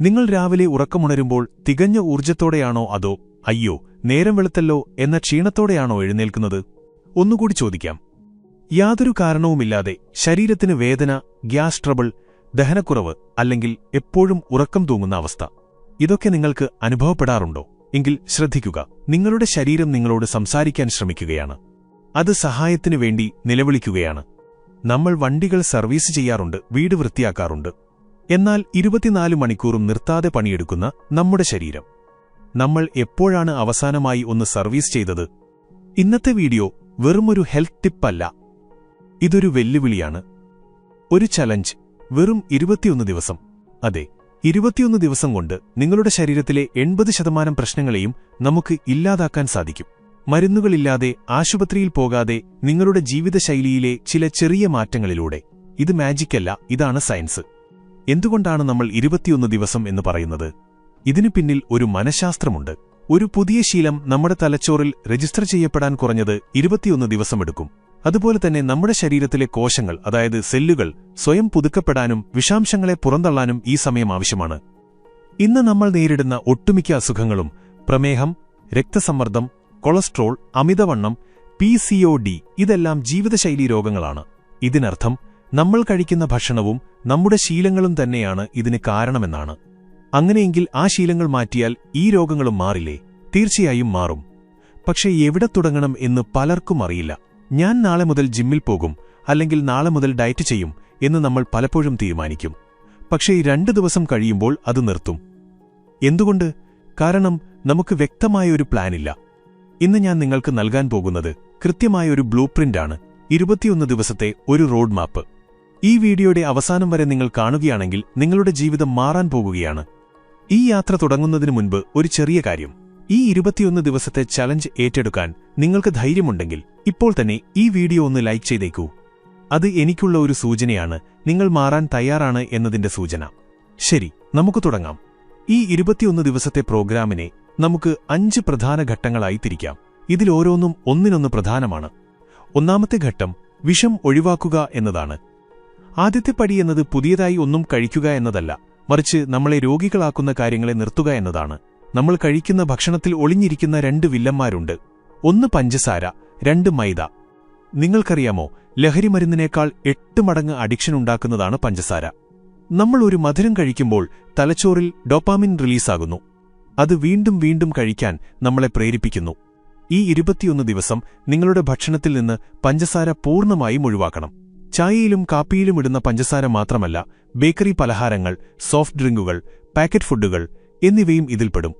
നിങ്ങൾ രാവിലെ ഉറക്കമുണരുമ്പോൾ തികഞ്ഞ ഊർജത്തോടെയാണോ അതോ അയ്യോ നേരം വെളുത്തല്ലോ എന്ന ക്ഷീണത്തോടെയാണോ എഴുന്നേൽക്കുന്നത്? ഒന്നുകൂടി ചോദിക്കാം. യാതൊരു കാരണവുമില്ലാതെ ശരീരത്തിന് വേദന ഗ്യാസ് ട്രബിൾ ദഹനക്കുറവ് അല്ലെങ്കിൽ എപ്പോഴും ഉറക്കം തൂങ്ങുന്ന അവസ്ഥ. ഇതൊക്കെ നിങ്ങൾക്ക് അനുഭവപ്പെടാറുണ്ടോ? എങ്കിൽ ശ്രദ്ധിക്കുക നിങ്ങളുടെ ശരീരം നിങ്ങളോട് സംസാരിക്കാൻ ശ്രമിക്കുകയാണ്. അത് സഹായത്തിനു വേണ്ടി നിലവിളിക്കുകയാണ്. നമ്മൾ വണ്ടികൾ സർവീസ് ചെയ്യാറുണ്ട് വീട് വൃത്തിയാക്കാറുണ്ട്. എന്നാൽ ഇരുപത്തിനാല് മണിക്കൂറും നിർത്താതെ പണിയെടുക്കുന്ന നമ്മുടെ ശരീരം. നമ്മൾ എപ്പോഴാണ് അവസാനമായി ഒന്ന് സർവീസ് ചെയ്തത്? ഇന്നത്തെ വീഡിയോ വെറുമൊരു ഹെൽത്ത് ടിപ്പല്ല. ഇതൊരു വെല്ലുവിളിയാണ്. ഒരു ചലഞ്ച് വെറും ഇരുപത്തിയൊന്ന് ദിവസം. അതെ ഇരുപത്തിയൊന്ന് ദിവസം കൊണ്ട് നിങ്ങളുടെ ശരീരത്തിലെ എൺപത് ശതമാനം പ്രശ്നങ്ങളെയും നമുക്ക് ഇല്ലാതാക്കാൻ സാധിക്കും. മരുന്നുകളില്ലാതെ ആശുപത്രിയിൽ പോകാതെ നിങ്ങളുടെ ജീവിതശൈലിയിലെ ചില ചെറിയ മാറ്റങ്ങളിലൂടെ. ഇത് മാജിക്കല്ല ഇതാണ് സയൻസ് എന്തുകൊണ്ടാണ് നമ്മൾ ഇരുപത്തിയൊന്ന് ദിവസം എന്ന് പറയുന്നത്? ഇതിനു പിന്നിൽ ഒരു മനഃശാസ്ത്രമുണ്ട്. ഒരു പുതിയ ശീലം നമ്മുടെ തലച്ചോറിൽ രജിസ്റ്റർ ചെയ്യപ്പെടാൻ കുറഞ്ഞത് ഇരുപത്തിയൊന്ന് ദിവസമെടുക്കും അതുപോലെ തന്നെ നമ്മുടെ ശരീരത്തിലെ കോശങ്ങൾ അതായത് സെല്ലുകൾ സ്വയം പുതുക്കപ്പെടാനും വിഷാംശങ്ങളെ പുറന്തള്ളാനും ഈ സമയം ആവശ്യമാണ്. ഇന്ന് നമ്മൾ നേരിടുന്ന ഒട്ടുമിക്ക അസുഖങ്ങളും പ്രമേഹം രക്തസമ്മർദ്ദം കൊളസ്ട്രോൾ അമിതവണ്ണം പി ഇതെല്ലാം ജീവിതശൈലീ രോഗങ്ങളാണ്. ഇതിനർത്ഥം നമ്മൾ കഴിക്കുന്ന ഭക്ഷണവും നമ്മുടെ ശീലങ്ങളും തന്നെയാണ് ഇതിന് കാരണമെന്നാണ്. അങ്ങനെയെങ്കിൽ ആ ശീലങ്ങൾ മാറ്റിയാൽ ഈ രോഗങ്ങളും മാറില്ലേ? തീർച്ചയായും മാറും. പക്ഷേ എവിടെ തുടങ്ങണം എന്ന് പലർക്കും അറിയില്ല. ഞാൻ നാളെ മുതൽ ജിമ്മിൽ പോകും അല്ലെങ്കിൽ നാളെ മുതൽ ഡയറ്റ് ചെയ്യും എന്ന് നമ്മൾ പലപ്പോഴും തീരുമാനിക്കും. പക്ഷേ രണ്ട് ദിവസം കഴിയുമ്പോൾ അത് നിർത്തും. എന്തുകൊണ്ട്? കാരണം നമുക്ക് വ്യക്തമായ ഒരു പ്ലാനില്ല. ഇന്ന് ഞാൻ നിങ്ങൾക്ക് നൽകാൻ പോകുന്നത് കൃത്യമായ ഒരു ബ്ലൂ പ്രിന്റാണ് ഇരുപത്തിയൊന്ന് ദിവസത്തെ ഒരു റോഡ് മാപ്പ്. ഈ വീഡിയോയുടെ അവസാനം വരെ നിങ്ങൾ കാണുകയാണെങ്കിൽ നിങ്ങളുടെ ജീവിതം മാറാൻ പോകുകയാണ്. ഈ യാത്ര തുടങ്ങുന്നതിന് മുൻപ് ഒരു ചെറിയ കാര്യം. ഈ ഇരുപത്തിയൊന്ന് ദിവസത്തെ ചലഞ്ച് ഏറ്റെടുക്കാൻ നിങ്ങൾക്ക് ധൈര്യമുണ്ടെങ്കിൽ ഇപ്പോൾ തന്നെ ഈ വീഡിയോ ഒന്ന് ലൈക്ക് ചെയ്തേക്കൂ. അത് എനിക്കുള്ള ഒരു സൂചനയാണ്. നിങ്ങൾ മാറാൻ തയ്യാറാണ് എന്നതിന്റെ സൂചന. ശരി നമുക്ക് തുടങ്ങാം. ഈ ഇരുപത്തിയൊന്ന് ദിവസത്തെ പ്രോഗ്രാമിനെ നമുക്ക് അഞ്ച് പ്രധാന ഘട്ടങ്ങളായി തിരിക്കാം. ഇതിലോരോന്നും ഒന്നിനൊന്ന് പ്രധാനമാണ്. ഒന്നാമത്തെ ഘട്ടം വിഷം ഒഴിവാക്കുക എന്നതാണ്. ആദ്യത്തെ എന്നത് പുതിയതായി ഒന്നും കഴിക്കുക എന്നതല്ല. മറിച്ച് നമ്മളെ രോഗികളാക്കുന്ന കാര്യങ്ങളെ നിർത്തുക എന്നതാണ്. നമ്മൾ കഴിക്കുന്ന ഭക്ഷണത്തിൽ ഒളിഞ്ഞിരിക്കുന്ന രണ്ട് വില്ലന്മാരുണ്ട്. ഒന്ന് പഞ്ചസാര രണ്ട് മൈദ. നിങ്ങൾക്കറിയാമോ ലഹരി മരുന്നിനേക്കാൾ എട്ട് മടങ്ങ് അഡിക്ഷൻ ഉണ്ടാക്കുന്നതാണ് പഞ്ചസാര. നമ്മൾ ഒരു മധുരം കഴിക്കുമ്പോൾ തലച്ചോറിൽ ഡോപ്പാമിൻ റിലീസാകുന്നു. അത് വീണ്ടും വീണ്ടും കഴിക്കാൻ നമ്മളെ പ്രേരിപ്പിക്കുന്നു. ഈ ഇരുപത്തിയൊന്ന് ദിവസം നിങ്ങളുടെ ഭക്ഷണത്തിൽ നിന്ന് പഞ്ചസാര പൂർണമായും ഒഴിവാക്കണം. ചായയിലും കാപ്പിയിലും ഇടുന്ന പഞ്ചസാര മാത്രമല്ല ബേക്കറി പലഹാരങ്ങൾ സോഫ്റ്റ് ഡ്രിങ്കുകൾ പാക്കറ്റ് ഫുഡുകൾ എന്നിവയും ഇതിൽപ്പെടും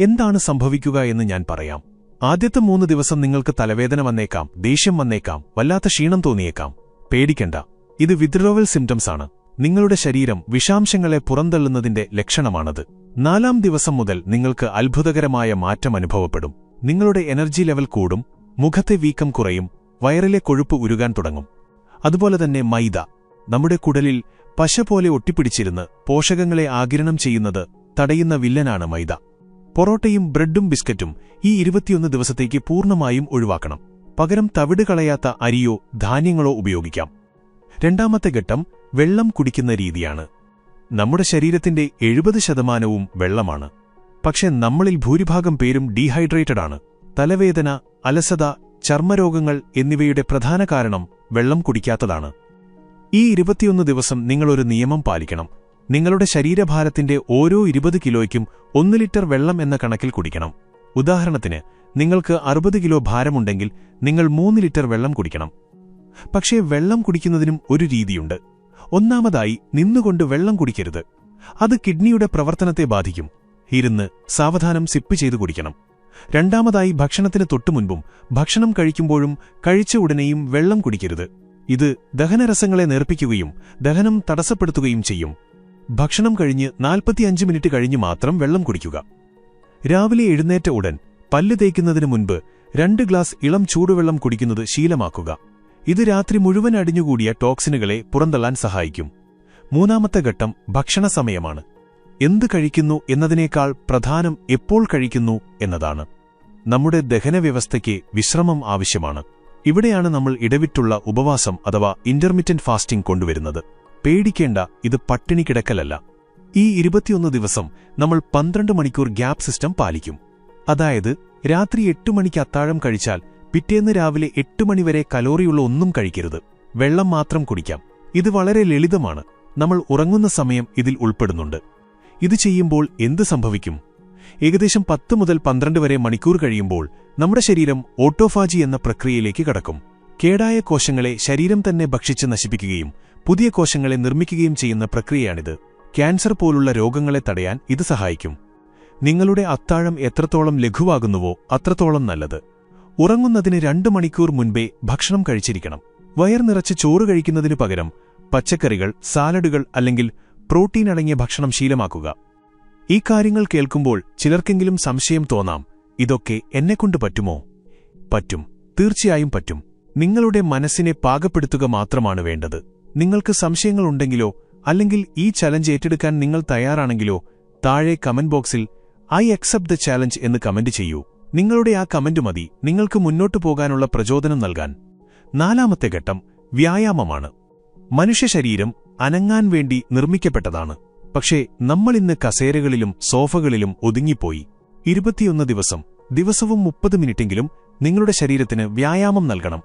എന്താണ് സംഭവിക്കുക എന്ന് ഞാൻ പറയാം. ആദ്യത്തെ മൂന്ന് ദിവസം നിങ്ങൾക്ക് തലവേദന വന്നേക്കാം ദേഷ്യം വന്നേക്കാം വല്ലാത്ത ക്ഷീണം തോന്നിയേക്കാം. പേടിക്കണ്ട. ഇത് വിദ്രോവൽ സിംറ്റംസ് ആണ്. നിങ്ങളുടെ ശരീരം വിഷാംശങ്ങളെ പുറന്തള്ളുന്നതിന്റെ ലക്ഷണമാണത്. നാലാം ദിവസം മുതൽ നിങ്ങൾക്ക് അത്ഭുതകരമായ മാറ്റം അനുഭവപ്പെടും. നിങ്ങളുടെ എനർജി ലെവൽ കൂടും മുഖത്തെ വീക്കം കുറയും വയറിലെ കൊഴുപ്പ് ഉരുകാൻ തുടങ്ങും. അതുപോലെ തന്നെ മൈദ. നമ്മുടെ കുടലിൽ പശ പോലെ ഒട്ടിപ്പിടിച്ചിരുന്ന് പോഷകങ്ങളെ ആകിരണം ചെയ്യുന്നത് തടയുന്ന വില്ലനാണ് മൈദ. പൊറോട്ടയും ബ്രെഡും ബിസ്ക്കറ്റും ഈ ഇരുപത്തിയൊന്ന് ദിവസത്തേക്ക് പൂർണമായും ഒഴിവാക്കണം. പകരം തവിട് കളയാത്ത അരിയോ ധാന്യങ്ങളോ ഉപയോഗിക്കാം. രണ്ടാമത്തെ ഘട്ടം വെള്ളം കുടിക്കുന്ന രീതിയാണ്. നമ്മുടെ ശരീരത്തിന്റെ എഴുപത് ശതമാനവും വെള്ളമാണ്. പക്ഷെ നമ്മളിൽ ഭൂരിഭാഗം പേരും ഡീഹൈഡ്രേറ്റഡാണ്. തലവേദന അലസത ചർമ്മരോഗങ്ങൾ എന്നിവയുടെ പ്രധാന കാരണം വെള്ളം കുടിക്കാത്തതാണ്. ഈ ഇരുപത്തിയൊന്ന് ദിവസം നിങ്ങളൊരു നിയമം പാലിക്കണം. നിങ്ങളുടെ ശരീരഭാരത്തിന്റെ ഓരോ ഇരുപത് കിലോയ്ക്കും ഒന്ന് ലിറ്റർ വെള്ളം എന്ന കണക്കിൽ കുടിക്കണം. ഉദാഹരണത്തിന് നിങ്ങൾക്ക് അറുപത് കിലോ ഭാരമുണ്ടെങ്കിൽ നിങ്ങൾ മൂന്ന് ലിറ്റർ വെള്ളം കുടിക്കണം. പക്ഷേ വെള്ളം കുടിക്കുന്നതിനും ഒരു രീതിയുണ്ട്. ഒന്നാമതായി നിന്നുകൊണ്ട് വെള്ളം കുടിക്കരുത്. അത് കിഡ്നിയുടെ പ്രവർത്തനത്തെ ബാധിക്കും. ഇരുന്ന് സാവധാനം സിപ്പ് ചെയ്തു കുടിക്കണം. രണ്ടാമതായി ഭക്ഷണത്തിന് തൊട്ടുമുൻപും ഭക്ഷണം കഴിക്കുമ്പോഴും കഴിച്ച ഉടനെയും വെള്ളം കുടിക്കരുത്. ഇത് ദഹനരസങ്ങളെ നേർപ്പിക്കുകയും ദഹനം തടസ്സപ്പെടുത്തുകയും ചെയ്യും. ഭക്ഷണം കഴിഞ്ഞ് നാൽപ്പത്തിയഞ്ച് മിനിറ്റ് കഴിഞ്ഞ് മാത്രം വെള്ളം കുടിക്കുക. രാവിലെ എഴുന്നേറ്റ ഉടൻ പല്ല് തേക്കുന്നതിന് മുൻപ് രണ്ട് ഗ്ലാസ് ഇളം ചൂടുവെള്ളം കുടിക്കുന്നത് ശീലമാക്കുക. ഇത് രാത്രി മുഴുവൻ അടിഞ്ഞുകൂടിയ ടോക്സിനുകളെ പുറന്തള്ളാൻ സഹായിക്കും. മൂന്നാമത്തെ ഘട്ടം ഭക്ഷണ സമയമാണ്. എന്ത് കഴിക്കുന്നു എന്നതിനേക്കാൾ പ്രധാനം എപ്പോൾ കഴിക്കുന്നു എന്നതാണ്. നമ്മുടെ ദഹനവ്യവസ്ഥയ്ക്ക് വിശ്രമം ആവശ്യമാണ്. ഇവിടെയാണ് നമ്മൾ ഇടവിട്ടുള്ള ഉപവാസം അഥവാ ഇന്റർമിറ്റന്റ് ഫാസ്റ്റിംഗ് കൊണ്ടുവരുന്നത്. പേടിക്കേണ്ട ഇത് പട്ടിണി കിടക്കലല്ല. ഈ ഇരുപത്തിയൊന്ന് ദിവസം നമ്മൾ പന്ത്രണ്ട് മണിക്കൂർ ഗ്യാപ് സിസ്റ്റം പാലിക്കും. അതായത് രാത്രി എട്ട് മണിക്ക് അത്താഴം കഴിച്ചാൽ പിറ്റേന്ന് രാവിലെ എട്ട് മണിവരെ കലോറിയുള്ള ഒന്നും കഴിക്കരുത്. വെള്ളം മാത്രം കുടിക്കാം. ഇത് വളരെ ലളിതമാണ്. നമ്മൾ ഉറങ്ങുന്ന സമയം ഇതിൽ ഉൾപ്പെടുന്നുണ്ട്. ഇത് ചെയ്യുമ്പോൾ എന്ത് സംഭവിക്കും? ഏകദേശം പത്ത് മുതൽ പന്ത്രണ്ട് വരെ മണിക്കൂർ കഴിയുമ്പോൾ നമ്മുടെ ശരീരം ഓട്ടോഫാജി എന്ന പ്രക്രിയയിലേക്ക് കടക്കും. കേടായ കോശങ്ങളെ ശരീരം തന്നെ ഭക്ഷിച്ച് നശിപ്പിക്കുകയും പുതിയ കോശങ്ങളെ നിർമ്മിക്കുകയും ചെയ്യുന്ന പ്രക്രിയയാണിത്. ക്യാൻസർ പോലുള്ള രോഗങ്ങളെ തടയാൻ ഇത് സഹായിക്കും. നിങ്ങളുടെ അത്താഴം എത്രത്തോളം ലഘുവാകുന്നുവോ അത്രത്തോളം നല്ലത്. ഉറങ്ങുന്നതിന് രണ്ട് മണിക്കൂർ മുൻപേ ഭക്ഷണം കഴിച്ചിരിക്കണം. വയർ നിറച്ച് ചോറ് കഴിക്കുന്നതിനു പകരം പച്ചക്കറികൾ സാലഡുകൾ അല്ലെങ്കിൽ പ്രോട്ടീൻ അടങ്ങിയ ഭക്ഷണം ശീലമാക്കുക. ഈ കാര്യങ്ങൾ കേൾക്കുമ്പോൾ ചിലർക്കെങ്കിലും സംശയം തോന്നാം ഇതൊക്കെ എന്നെക്കൊണ്ട് പറ്റുമോ? പറ്റും. തീർച്ചയായും പറ്റും. നിങ്ങളുടെ മനസ്സിനെ പാകപ്പെടുത്തുക മാത്രമാണ് വേണ്ടത്. നിങ്ങൾക്ക് സംശയങ്ങളുണ്ടെങ്കിലോ അല്ലെങ്കിൽ ഈ ചലഞ്ച് ഏറ്റെടുക്കാൻ നിങ്ങൾ തയ്യാറാണെങ്കിലോ താഴെ കമന്റ് ബോക്സിൽ ഐ അക്സെപ്റ്റ് ദ ചാലഞ്ച് എന്ന് കമന്റ് ചെയ്യൂ. നിങ്ങളുടെ ആ കമന്റ് മതി. നിങ്ങൾക്ക് മുന്നോട്ടു പോകാനുള്ള പ്രചോദനം നൽകാൻ. നാലാമത്തെ ഘട്ടം വ്യായാമമാണ്. മനുഷ്യ ശരീരം അനങ്ങാൻ വേണ്ടി നിർമ്മിക്കപ്പെട്ടതാണ്. പക്ഷേ നമ്മളിന്ന് കസേരകളിലും സോഫകളിലും ഒതുങ്ങിപ്പോയി. ഇരുപത്തിയൊന്ന് ദിവസം ദിവസവും മുപ്പത് മിനിറ്റെങ്കിലും നിങ്ങളുടെ ശരീരത്തിന് വ്യായാമം നൽകണം.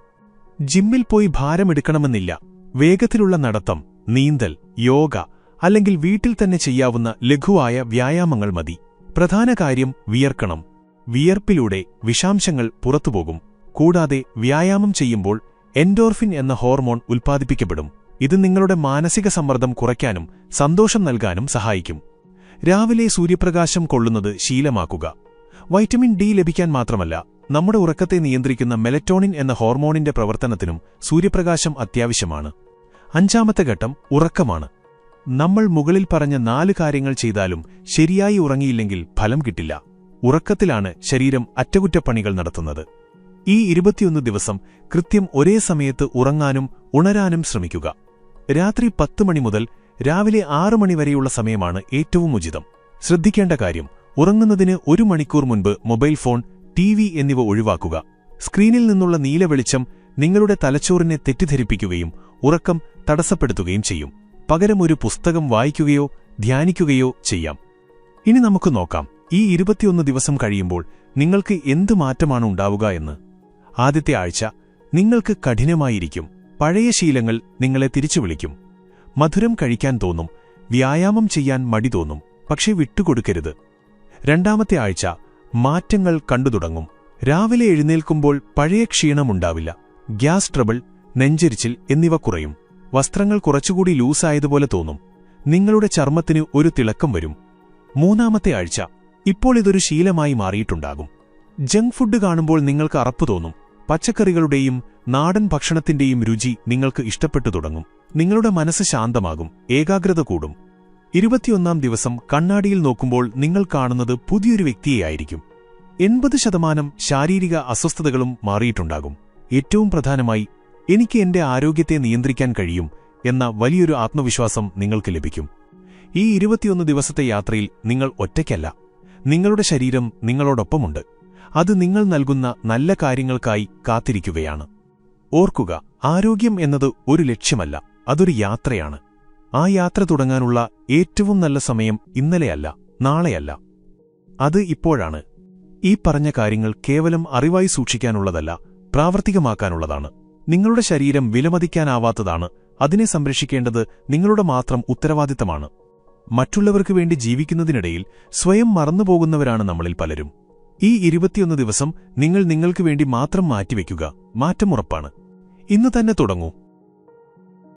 ജിമ്മിൽ പോയി ഭാരമെടുക്കണമെന്നില്ല. വേഗത്തിലുള്ള നടത്തം നീന്തൽ യോഗ അല്ലെങ്കിൽ വീട്ടിൽ തന്നെ ചെയ്യാവുന്ന ലഘുവായ വ്യായാമങ്ങൾ മതി. പ്രധാന കാര്യം വിയർക്കണം. വിയർപ്പിലൂടെ വിഷാംശങ്ങൾ പുറത്തുപോകും. കൂടാതെ വ്യായാമം ചെയ്യുമ്പോൾ എൻഡോർഫിൻ എന്ന ഹോർമോൺ ഉൽപ്പാദിപ്പിക്കപ്പെടും. ഇത് നിങ്ങളുടെ മാനസിക സമ്മർദ്ദം കുറയ്ക്കാനും സന്തോഷം നൽകാനും സഹായിക്കും. രാവിലെ സൂര്യപ്രകാശം കൊള്ളുന്നത് ശീലമാക്കുക. വൈറ്റമിൻ ഡി ലഭിക്കാൻ മാത്രമല്ല നമ്മുടെ ഉറക്കത്തെ നിയന്ത്രിക്കുന്ന മെലറ്റോണിൻ എന്ന ഹോർമോണിന്റെ പ്രവർത്തനത്തിനും സൂര്യപ്രകാശം അത്യാവശ്യമാണ്. അഞ്ചാമത്തെ ഘട്ടം ഉറക്കമാണ്. നമ്മൾ മുകളിൽ പറഞ്ഞ നാല് കാര്യങ്ങൾ ചെയ്താലും ശരിയായി ഉറങ്ങിയില്ലെങ്കിൽ ഫലം കിട്ടില്ല. ഉറക്കത്തിലാണ് ശരീരം അറ്റകുറ്റപ്പണികൾ നടത്തുന്നത്. ഈ ഇരുപത്തിയൊന്ന് ദിവസം കൃത്യം ഒരേ സമയത്ത് ഉറങ്ങാനും ഉണരാനും ശ്രമിക്കുക. രാത്രി പത്ത് മണി മുതൽ രാവിലെ ആറ് മണിവരെയുള്ള സമയമാണ് ഏറ്റവും ഉചിതം. ശ്രദ്ധിക്കേണ്ട കാര്യം ഉറങ്ങുന്നതിന് ഒരു മണിക്കൂർ മുൻപ് മൊബൈൽ ഫോൺ ടി എന്നിവ ഒഴിവാക്കുക. സ്ക്രീനിൽ നിന്നുള്ള നീല വെളിച്ചം നിങ്ങളുടെ തലച്ചോറിനെ തെറ്റിദ്ധരിപ്പിക്കുകയും ഉറക്കം തടസ്സപ്പെടുത്തുകയും ചെയ്യും. പകരം ഒരു പുസ്തകം വായിക്കുകയോ ധ്യാനിക്കുകയോ ചെയ്യാം. ഇനി നമുക്ക് നോക്കാം ഈ ഇരുപത്തിയൊന്ന് ദിവസം കഴിയുമ്പോൾ നിങ്ങൾക്ക് എന്ത് മാറ്റമാണ് ഉണ്ടാവുക എന്ന്. ആദ്യത്തെ ആഴ്ച നിങ്ങൾക്ക് കഠിനമായിരിക്കും. പഴയ ശീലങ്ങൾ നിങ്ങളെ തിരിച്ചു വിളിക്കും. മധുരം കഴിക്കാൻ തോന്നും വ്യായാമം ചെയ്യാൻ മടി തോന്നും പക്ഷേ വിട്ടുകൊടുക്കരുത്. രണ്ടാമത്തെ ആഴ്ച മാറ്റങ്ങൾ കണ്ടുതുടങ്ങും രാവിലെ എഴുന്നേൽക്കുമ്പോൾ പഴയ ക്ഷീണമുണ്ടാവില്ല ഗ്യാസ് ട്രബിൾ നെഞ്ചരിച്ചിൽ എന്നിവ കുറയും. വസ്ത്രങ്ങൾ കുറച്ചുകൂടി ലൂസായതുപോലെ തോന്നും. നിങ്ങളുടെ ചർമ്മത്തിന് ഒരു തിളക്കം വരും. മൂന്നാമത്തെ ആഴ്ച ഇപ്പോൾ ഇതൊരു ശീലമായി മാറിയിട്ടുണ്ടാകും. ജങ്ക് ഫുഡ് കാണുമ്പോൾ നിങ്ങൾക്ക് അറപ്പ് തോന്നും. പച്ചക്കറികളുടെയും നാടൻ ഭക്ഷണത്തിന്റെയും രുചി നിങ്ങൾക്ക് ഇഷ്ടപ്പെട്ടു തുടങ്ങും. നിങ്ങളുടെ മനസ്സ് ശാന്തമാകും ഏകാഗ്രത കൂടും. ഇരുപത്തിയൊന്നാം ദിവസം കണ്ണാടിയിൽ നോക്കുമ്പോൾ നിങ്ങൾ കാണുന്നത് പുതിയൊരു വ്യക്തിയെയായിരിക്കും. എൺപത് ശതമാനം ശാരീരിക അസ്വസ്ഥതകളും മാറിയിട്ടുണ്ടാകും. ഏറ്റവും പ്രധാനമായി എനിക്ക് എന്റെ ആരോഗ്യത്തെ നിയന്ത്രിക്കാൻ കഴിയും എന്ന വലിയൊരു ആത്മവിശ്വാസം നിങ്ങൾക്ക് ലഭിക്കും. ഈ ഇരുപത്തിയൊന്ന് ദിവസത്തെ യാത്രയിൽ നിങ്ങൾ ഒറ്റയ്ക്കല്ല. നിങ്ങളുടെ ശരീരം നിങ്ങളോടൊപ്പമുണ്ട്. അത് നിങ്ങൾ നൽകുന്ന നല്ല കാര്യങ്ങൾക്കായി കാത്തിരിക്കുകയാണ്. ഓർക്കുക ആരോഗ്യം എന്നത് ഒരു ലക്ഷ്യമല്ല അതൊരു യാത്രയാണ്. ആ യാത്ര തുടങ്ങാനുള്ള ഏറ്റവും നല്ല സമയം ഇന്നലെയല്ല നാളെയല്ല. അത് ഇപ്പോഴാണ്. ഈ പറഞ്ഞ കാര്യങ്ങൾ കേവലം അറിവായി സൂക്ഷിക്കാനുള്ളതല്ല പ്രാവർത്തികമാക്കാനുള്ളതാണ്. നിങ്ങളുടെ ശരീരം വിലമതിക്കാനാവാത്തതാണ് അതിനെ സംരക്ഷിക്കേണ്ടത് നിങ്ങളുടെ മാത്രം ഉത്തരവാദിത്തമാണ്. മറ്റുള്ളവർക്ക് വേണ്ടി ജീവിക്കുന്നതിനിടയിൽ സ്വയം മറന്നുപോകുന്നവരാണ് നമ്മളിൽ പലരും. ഈ ഇരുപത്തിയൊന്ന് ദിവസം നിങ്ങൾ നിങ്ങൾക്ക് വേണ്ടി മാത്രം മാറ്റിവെക്കുക. മാറ്റമുറപ്പാണ്. ഇന്ന് തന്നെ തുടങ്ങൂ.